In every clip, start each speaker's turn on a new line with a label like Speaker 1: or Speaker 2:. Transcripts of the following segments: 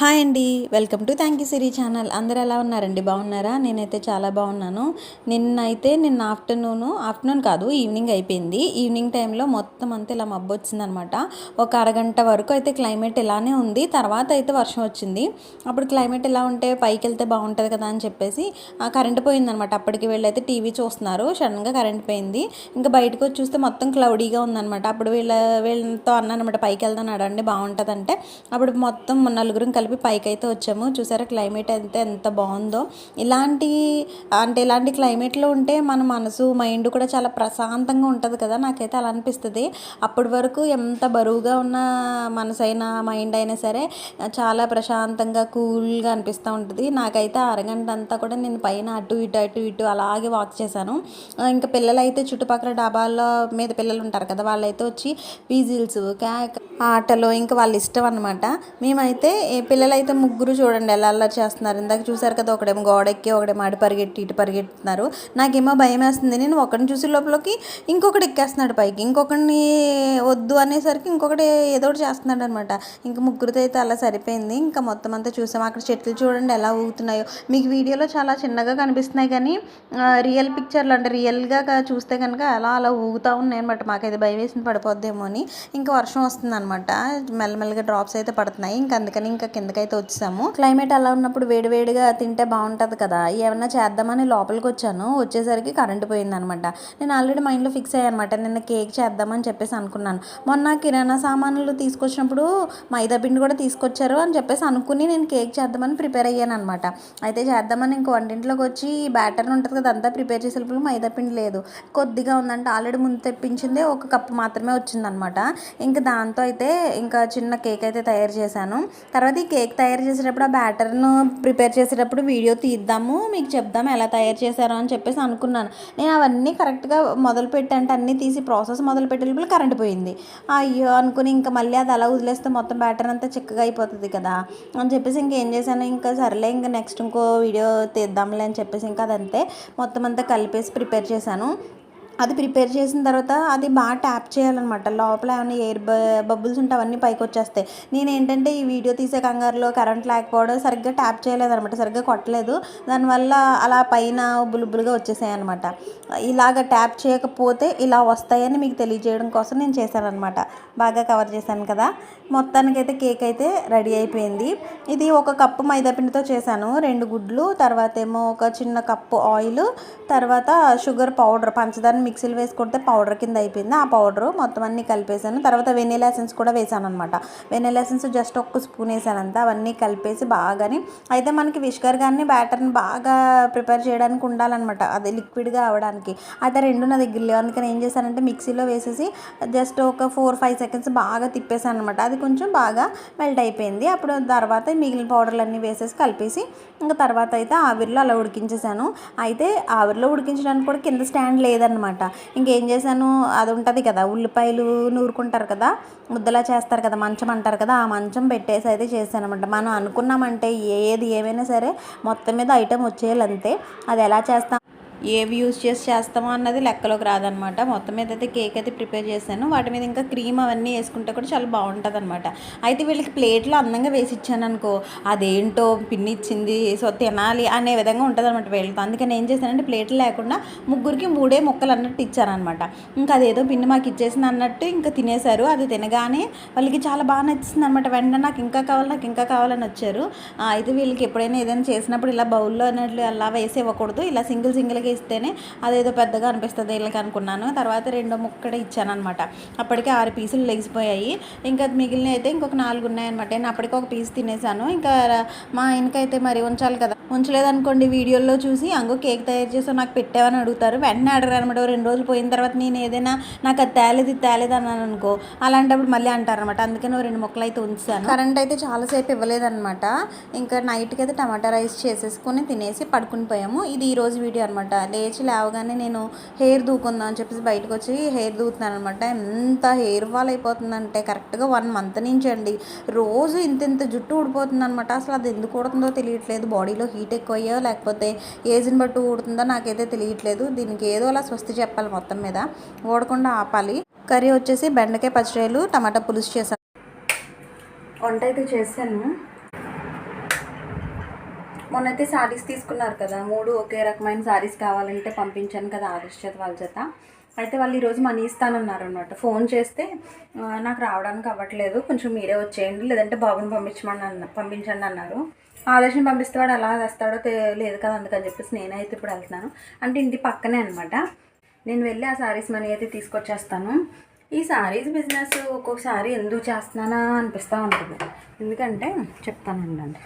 Speaker 1: Hi అండి. Welcome to thank you Siri channel. అందరు ఎలా ఉన్నారండి? బాగున్నారా? నేనైతే చాలా బాగున్నాను. నిన్నైతే నిన్న ఆఫ్టర్నూన్ ఆఫ్టర్నూన్ కాదు ఈవినింగ్ అయిపోయింది. ఈవినింగ్ టైంలో మొత్తం అంతా ఇలా మబ్బు వచ్చిందనమాట. ఒక అరగంట వరకు అయితే క్లైమేట్ ఇలానే ఉంది. తర్వాత అయితే వర్షం వచ్చింది. అప్పుడు క్లైమేట్ ఎలా ఉంటే పైకి వెళ్తే బాగుంటుంది కదా అని చెప్పేసి ఆ కరెంట్ పోయిందనమాట. అప్పటికి వీళ్ళైతే టీవీ చూస్తున్నారు. సడన్గా కరెంట్ పోయింది. ఇంకా బయటకు వచ్చి చూస్తే మొత్తం క్లౌడీగా ఉందనమాట. అప్పుడు వీళ్ళ వీళ్ళతో అన్నానమాట పైకి వెళ్దాం నడండి బాగుంటుంది అంటే అప్పుడు మొత్తం నలుగురం కలిపి పైకి అయితే వచ్చాము. చూసారా క్లైమేట్ అయితే ఎంత బాగుందో. ఇలాంటి అంటే ఇలాంటి క్లైమేట్లో ఉంటే మన మనసు మైండ్ కూడా చాలా ప్రశాంతంగా ఉంటుంది కదా. నాకైతే అలా అనిపిస్తుంది. అప్పటి వరకు ఎంత బరువుగా ఉన్న మనసు అయినా మైండ్ అయినా సరే చాలా ప్రశాంతంగా కూల్గా అనిపిస్తూ ఉంటుంది. నాకైతే అరగంట అంతా కూడా నేను పైన అటు ఇటు అటు ఇటు అలాగే వాక్ చేశాను. ఇంకా పిల్లలు అయితే చుట్టుపక్కల డాబాల్లో మీద పిల్లలు ఉంటారు కదా వాళ్ళైతే వచ్చి పీజిల్స్ క్యాక్ ఆటలు ఇంకా వాళ్ళ ఇష్టం అనమాట మేమైతే పిల్లలు అయితే ముగ్గురు చూడండి ఎలా అల్లరి చేస్తున్నారు. ఇందాక చూసారు కదా ఒకడేమో గోడెక్కి ఒకడేమో ఆడి పరిగెట్టి ఇటు పరిగెట్టుతున్నారు నాకేమో భయం వేస్తుంది. నేను ఒకరిని చూసి లోపలికి ఇంకొకటి ఎక్కేస్తున్నాడు పైకి. ఇంకొకరిని వద్దు అనేసరికి ఇంకొకటి ఏదో ఒకటి చేస్తున్నాడు అనమాట ఇంకా ముగ్గురితో అయితే అలా సరిపోయింది. ఇంకా మొత్తం అంతా చూసాం. అక్కడ చెట్లు చూడండి ఎలా ఊగుతున్నాయో. మీకు వీడియోలో చాలా చిన్నగా కనిపిస్తున్నాయి కానీ రియల్ పిక్చర్లు అంటే రియల్గా చూస్తే కనుక అలా అలా ఊగుతూ ఉన్నాయి అనమాట మాకైతే భయం వేసింది పడిపోద్దేమో అని. ఇంకా వర్షం వస్తుంది అనమాట మెల్లమెల్లగా డ్రాప్స్ అయితే పడుతున్నాయి. ఇంకా అందుకని ఇంకా కింద కిందకైతే వచ్చాము క్లైమేట్ అలా ఉన్నప్పుడు వేడివేడిగా తింటే బాగుంటుంది కదా. ఏమన్నా చేద్దామని లోపలికి వచ్చాను వచ్చేసరికి కరెంట్ పోయిందనమాట. నేను ఆల్రెడీ మైండ్లో ఫిక్స్ అయ్యానమాట. నిన్న కేక్ చేద్దామని చెప్పేసి అనుకున్నాను. మొన్న కిరాణా సామాన్లు తీసుకొచ్చినప్పుడు మైదా పిండి కూడా తీసుకొచ్చారు అని చెప్పేసి అనుకుని నేను కేక్ చేద్దామని ప్రిపేర్ అయ్యాను అనమాట అయితే చేద్దామని ఇంకో వంటింట్లోకి వచ్చి బ్యాటర్ ఉంటుంది కదా అంతా ప్రిపేర్ చేసేటప్పుడు మైదా పిండి లేదు. కొద్దిగా ఉందంటే ఆల్రెడీ ముందు తెప్పించిందే ఒక కప్పు మాత్రమే వచ్చిందనమాట. ఇంకా దాంతో అయితే ఇంకా చిన్న కేక్ అయితే తయారు చేశాను. తర్వాత ఈ కేక్ తయారు చేసేటప్పుడు ఆ బ్యాటర్ను ప్రిపేర్ చేసేటప్పుడు వీడియో తీద్దాము మీకు చెప్దాము ఎలా తయారు చేశారో అని చెప్పేసి అనుకున్నాను. నేను అవన్నీ కరెక్ట్గా మొదలు పెట్టంటే అన్నీ తీసి ప్రాసెస్ మొదలు పెట్టేటప్పుడు కరెంట్ పోయింది. అయ్యో అనుకుని ఇంకా మళ్ళీ అది అలా వదిలేస్తే మొత్తం బ్యాటర్ అంతా చిక్కగా అయిపోతుంది కదా అని చెప్పేసి ఇంకేం చేశాను ఇంకా సరేలే ఇంకా నెక్స్ట్ ఇంకో వీడియో తీద్దాంలే అని చెప్పేసి ఇంకా అదంతే మొత్తం అంతా కలిపేసి ప్రిపేర్ చేశాను. అది ప్రిపేర్ చేసిన తర్వాత అది బాగా ట్యాప్ చేయాలన్నమాట. లోపల ఏమైనా ఎయిర్ బబుల్స్ ఉంటే అవన్నీ పైకి వచ్చేస్తాయి. నేను ఏంటంటే ఈ వీడియో తీసే కంగారులో కరెంట్ లేకపోవడం సరిగ్గా ట్యాప్ చేయలేదన్నమాట. సరిగ్గా కొట్టలేదు. దానివల్ల అలా పైన బులుబులుగా వచ్చేసాయి అనమాట ఇలాగ ట్యాప్ చేయకపోతే ఇలా వస్తాయని మీకు తెలియజేయడం కోసం నేను చేశాను అనమాట బాగా కవర్ చేశాను కదా. మొత్తానికైతే కేక్ అయితే రెడీ అయిపోయింది. ఇది ఒక కప్పు మైదాపిండితో చేశాను. రెండు గుడ్లు తర్వాత ఏమో ఒక చిన్న కప్పు ఆయిల్ తర్వాత షుగర్ పౌడర్ పంచదార మిక్సీలో వేసి కొడితే పౌడర్ కింద అయిపోయింది. ఆ పౌడర్ మొత్తం అన్నీ కలిపేసాను తర్వాత వెనీలా ఎసెన్స్ కూడా వేసాను అనమాట వెనీలా ఎసెన్స్ జస్ట్ ఒక్క స్పూన్ వేసాను అంతా అవన్నీ కలిపేసి బాగాని అయితే మనకి విష్కర్ కానీ బ్యాటర్ని బాగా ప్రిపేర్ చేయడానికి ఉండాలన్నమాట. అది లిక్విడ్గా అవడానికి. అయితే రెండు నా దగ్గర లేవు అందుకని ఏం చేశానంటే మిక్సీలో వేసేసి జస్ట్ ఒక ఫోర్ ఫైవ్ సెకండ్స్ బాగా తిప్పేసాను అనమాట అది కొంచెం బాగా మెల్ట్ అయిపోయింది. అప్పుడు తర్వాత మిగిలిన పౌడర్లు అన్నీ వేసేసి కలిపేసి ఇంకా తర్వాత అయితే ఆవిరిలో అలా ఉడికించేసాను అయితే ఆవిరిలో ఉడికించడానికి కూడా కింద స్టాండ్ లేదనమాట ఇంకేం చేశాను? అది ఉంటుంది కదా ఉల్లిపాయలు నూరుకుంటారు కదా ముద్దలా చేస్తారు కదా మంచం అంటారు కదా ఆ మంచం పెట్టేసి అయితే చేశాను అనమాట మనం అనుకున్నామంటే ఏది ఏమైనా సరే మొత్తం మీద ఐటెం వచ్చేయాలి అంతే అది ఎలా చేస్తాం? ఏవి యూజ్ చేసి చేస్తామో అన్నది లెక్కలోకి రాదనమాట మొత్తం మీద అయితే కేక్ అయితే ప్రిపేర్ చేశాను. వాటి మీద ఇంకా క్రీమ్ అవన్నీ వేసుకుంటే కూడా చాలా బాగుంటుంది అనమాట అయితే వీళ్ళకి ప్లేట్లో అందంగా వేసి ఇచ్చాను అనుకో అదేంటో పిన్ని ఇచ్చింది సో తినాలి అనే విధంగా ఉంటుంది అనమాట వీళ్ళతో. అందుకని ఏం చేశానంటే ప్లేట్లు లేకుండా ముగ్గురికి మూడే ముక్కలు అన్నట్టు ఇచ్చారనమాట ఇంకా అదేదో పిన్ని మాకు ఇచ్చేసింది అన్నట్టు ఇంకా తినేశారు. అది తినగానే వాళ్ళకి చాలా బాగా నచ్చింది అనమాట వెంటనే నాకు ఇంకా కావాలి నాకు ఇంకా కావాలని వచ్చారు. అయితే వీళ్ళకి ఎప్పుడైనా ఏదైనా చేసినప్పుడు ఇలా బౌల్లో అన్నట్లు అలా వేసి ఇవ్వకూడదు ఇలా సింగిల్ సింగిల్గా ఇస్తేనే అదేదో పెద్దగా అనిపిస్తుంది వీళ్ళకి అనుకున్నాను. తర్వాత రెండో ముక్కడ ఇచ్చానమాట అప్పటికే ఆరు పీసులు లెగిసిపోయాయి. ఇంకా మిగిలిన అయితే ఇంకొక నాలుగు ఉన్నాయన్నమాట. నేను అప్పటికి ఒక పీస్ తినేసాను ఇంకా మా ఆయనకైతే మరి ఉంచాలి కదా ఉంచలేదనుకోండి వీడియోలో చూసి అంగో కేక్ తయారు చేసి నాకు పెట్టావని అడుగుతారు. వెంటనే అడగరు అనమాట రెండు రోజులు పోయిన తర్వాత నేను ఏదైనా నాకు అది తేలేదు ఇది తేలేదు అన్నాను అనుకో. అలాంటప్పుడు మళ్ళీ అంటారనమాట అందుకని రెండు మొక్కలు అయితే ఉంచాను. కరెంట్ అయితే చాలాసేపు ఇవ్వలేదన్నమాట. ఇంకా నైట్కి అయితే టమాటా రైస్ చేసేసుకొని తినేసి పడుకుని పోయాము. ఇది ఈరోజు వీడియో అనమాట. లేచి లేవగానే నేను హెయిర్ దూకుందాం అని చెప్పేసి బయటకు వచ్చి హెయిర్ దూకుతున్నాను అనమాట. ఎంత హెయిర్ ఫాల్ అయిపోతుందంటే కరెక్ట్గా వన్ మంత్ నుంచి అండి రోజు ఇంత ఇంత జుట్టు ఊడిపోతుంది అనమాట అసలు అది ఎందుకు ఊడుతుందో తెలియట్లేదు. బాడీలో హీట్ ఎక్కువయ్యో లేకపోతే ఏజ్ని బట్టి ఊడుతుందో నాకైతే తెలియట్లేదు. దీనికి ఏదో అలా స్వస్తి చెప్పాలి మొత్తం మీద. ఊడకుండా ఆపాలి. కర్రీ వచ్చేసి బెండకాయ పచ్చడిలు టమాటా పులుసు చేశాను. వంట అయితే చేశాను. మొన్నైతే శారీస్ తీసుకున్నారు కదా మూడు ఒకే రకమైన శారీస్ కావాలంటే పంపించాను కదా ఆదర్శ వాళ్ళ చేత. అయితే వాళ్ళు ఈరోజు మనీ ఇస్తానన్నారు అనమాట ఫోన్ చేస్తే నాకు రావడానికి అవ్వట్లేదు. కొంచెం మీరే వచ్చేయండి. లేదంటే బాబుని పంపించమని అన్న పంపించండి అన్నారు. ఆదర్శం పంపిస్తే వాడు ఎలా తెస్తాడో లేదు కదా అందుకని చెప్పేసి నేనైతే ఇప్పుడు వెళ్తున్నాను. అంటే ఇంటి పక్కనే అనమాట నేను వెళ్ళి ఆ శారీస్ మనీ అయితే తీసుకొచ్చేస్తాను. ఈ శారీస్ బిజినెస్ ఒక్కొక్కసారి ఎందుకు చేస్తున్నానా అనిపిస్తూ ఉంటుంది. ఎందుకంటే చెప్తానండి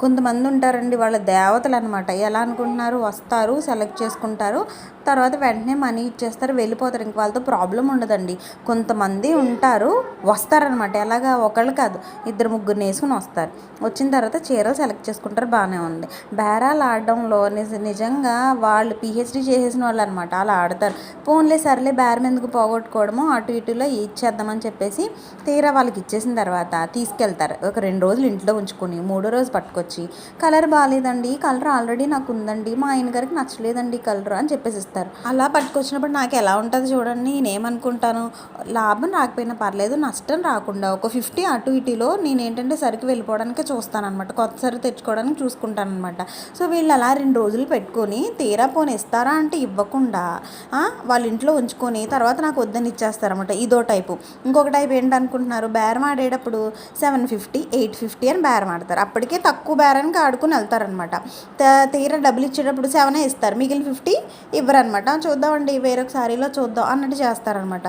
Speaker 1: కొంతమంది ఉంటారండి వాళ్ళ దేవతలు అనమాట ఎలా అనుకుంటున్నారు? వస్తారు సెలెక్ట్ చేసుకుంటారు. తర్వాత వెంటనే మనీ ఇచ్చేస్తారు వెళ్ళిపోతారు. ఇంక వాళ్ళతో ప్రాబ్లం ఉండదండి. కొంతమంది ఉంటారు వస్తారనమాట. ఎలాగా? ఒకళ్ళు కాదు. ఇద్దరు ముగ్గురు వేసుకుని వస్తారు. వచ్చిన తర్వాత చీరలు సెలెక్ట్ చేసుకుంటారు. బాగానే ఉంది. బేరాలు ఆడడంలో నిజ నిజంగా వాళ్ళు పిహెచ్డి చేసేసిన వాళ్ళు అనమాట అలా ఆడతారు. ఫోన్లే సర్లే బేరం ఎందుకు పోగొట్టుకోవడము అటు ఇటులో ఇచ్చేద్దామని చెప్పేసి తీరా వాళ్ళకి ఇచ్చేసిన తర్వాత తీసుకెళ్తారు. ఒక రెండు రోజులు ఇంట్లో ఉంచుకొని మూడో రోజు పట్టుకొచ్చి వచ్చి కలర్ బాగాలేదండి కలర్ ఆల్రెడీ నాకు ఉందండి మా ఆయన గారికి నచ్చలేదండి కలర్ అని చెప్పేసి ఇస్తారు. అలా పట్టుకొచ్చినప్పుడు నాకు ఎలా ఉంటుంది చూడండి నేనేమనుకుంటాను లాభం రాకపోయినా పర్లేదు నష్టం రాకుండా ఒక ఫిఫ్టీ అటు ఇటులో నేను ఏంటంటే సరికి వెళ్ళిపోవడానికి చూస్తానమాట అనమాట కొత్త తెచ్చుకోవడానికి చూసుకుంటానమాట సో వీళ్ళు అలా రెండు రోజులు పెట్టుకొని తీరా పోనీ ఇస్తారా అంటే ఇవ్వకుండా వాళ్ళ ఇంట్లో ఉంచుకొని తర్వాత నాకు వద్దని ఇచ్చేస్తారనమాట ఇదో టైపు. ఇంకొక టైప్ ఏంటనుకుంటున్నారు బేరం ఆడేటప్పుడు సెవెన్ ఫిఫ్టీ ఎయిట్ ఫిఫ్టీ అని బేరం ఆడతారు. అప్పటికే తక్కువ బేరానికి ఆడుకుని వెళ్తారనమాట. త- తీరా డబ్బులు ఇచ్చేటప్పుడు సెవెనే ఇస్తారు. మిగిలిన ఫిఫ్టీ ఇవ్వరనమాట. చూద్దామండి వేరొక సారీలో చూద్దాం అన్నట్టు చేస్తారనమాట.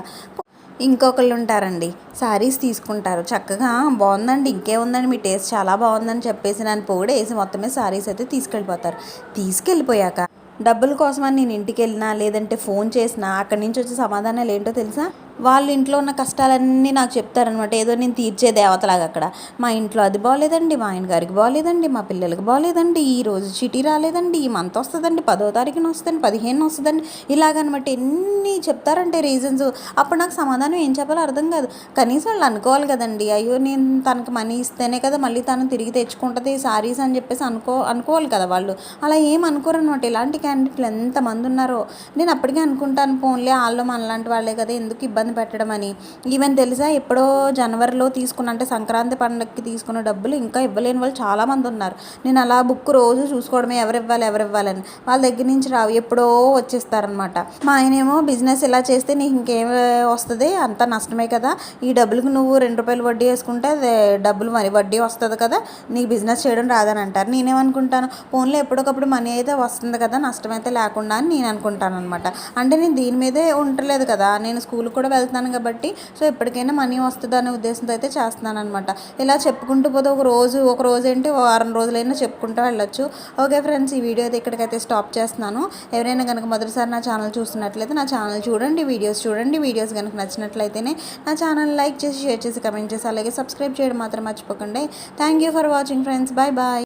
Speaker 1: ఇంకొకళ్ళు ఉంటారండి శారీస్ తీసుకుంటారు. చక్కగా బాగుందండి ఇంకేముందండి మీ టేస్ట్ చాలా బాగుందని చెప్పేసి నన్ను పొగిడేసి మొత్తమే శారీస్ అయితే తీసుకెళ్ళిపోతారు. తీసుకెళ్ళిపోయాక డబ్బుల కోసమని నేను ఇంటికి వెళ్ళినా లేదంటే ఫోన్ చేసినా అక్కడి నుంచి వచ్చే సమాధానాలు ఏంటో తెలుసా? వాళ్ళ ఇంట్లో ఉన్న కష్టాలన్నీ నాకు చెప్తారనమాట ఏదో నేను తీర్చే దేవతలాగా అక్కడ. మా ఇంట్లో అది బాగోలేదండి మా ఆయన గారికి బాగోలేదండి మా పిల్లలకి బాగోలేదండి ఈ రోజు చిటీ రాలేదండి ఈ మంత్ వస్తుందండి పదో తారీఖున వస్తుందండి పదిహేను వస్తుందండి ఇలాగనమాట. ఎన్ని చెప్తారంటే రీజన్స్. అప్పుడు నాకు సమాధానం ఏం చెప్పాలో అర్థం కాదు. కనీసం వాళ్ళు అనుకోవాలి కదండి. అయ్యో నేను తనకి మనీ ఇస్తేనే కదా మళ్ళీ తను తిరిగి తెచ్చుకుంటుంది సారీస్ అని చెప్పేసి అనుకో అనుకోవాలి కదా వాళ్ళు. అలా ఏం అనుకోరు అనమాట ఇలాంటి క్యాండిడేట్లు ఎంతమంది ఉన్నారో. నేను అప్పటికే అనుకుంటాను ఫోన్లే వాళ్ళు మనలాంటి వాళ్ళే కదా ఎందుకు ఇబ్బంది పెట్టడం అని. ఈవెన్ తెలుసా ఎప్పుడో జనవరిలో తీసుకున్న అంటే సంక్రాంతి పండుగకి తీసుకున్న డబ్బులు ఇంకా ఇవ్వలేని వాళ్ళు చాలామంది ఉన్నారు. నేను అలా బుక్ రోజు చూసుకోవడమే ఎవరు ఇవ్వాలి ఎవరు ఇవ్వాలని వాళ్ళ దగ్గర నుంచి రావు ఎప్పుడో వచ్చేస్తారనమాట మా ఆయనేమో బిజినెస్ ఇలా చేస్తే నీకు ఇంకేం వస్తుంది? అంత నష్టమే కదా. ఈ డబ్బులకు నువ్వు రెండు రూపాయలు వడ్డీ వేసుకుంటే అదే డబ్బులు మరి వడ్డీ వస్తుంది కదా. నీకు బిజినెస్ చేయడం రాదని అంటారు. నేనేమనుకుంటాను ఫోన్లో ఎప్పటికప్పుడు మనీ అయితే వస్తుంది కదా నష్టమైతే లేకుండా అని నేను అనుకుంటాను అనమాట అంటే నేను దీని మీదే ఉండలేదు కదా. నేను స్కూల్కి కూడా వెళ్తున్నాను కాబట్టి సో ఎప్పటికైనా మనీ వస్తుంది అనే ఉద్దేశంతో అయితే చేస్తున్నాను అనమాట ఇలా చెప్పుకుంటూ పోతే ఒక రోజు ఒక రోజు ఏంటి వారం రోజులైనా చెప్పుకుంటూ వెళ్ళొచ్చు. ఓకే ఫ్రెండ్స్ ఈ వీడియో అయితే ఇక్కడికైతే స్టాప్ చేస్తున్నాను. ఎవరైనా కనుక మొదటిసారి నా ఛానల్ చూస్తున్నట్లయితే నా ఛానల్ చూడండి వీడియోస్ చూడండి. వీడియోస్ కనుక నచ్చినట్లయితేనే నా ఛానల్ లైక్ చేసి షేర్ చేసి కమెంట్ చేసి అలాగే సబ్స్క్రైబ్ చేయడం మాత్రం మర్చిపోకండి. Thank you for watching friends. Bye bye.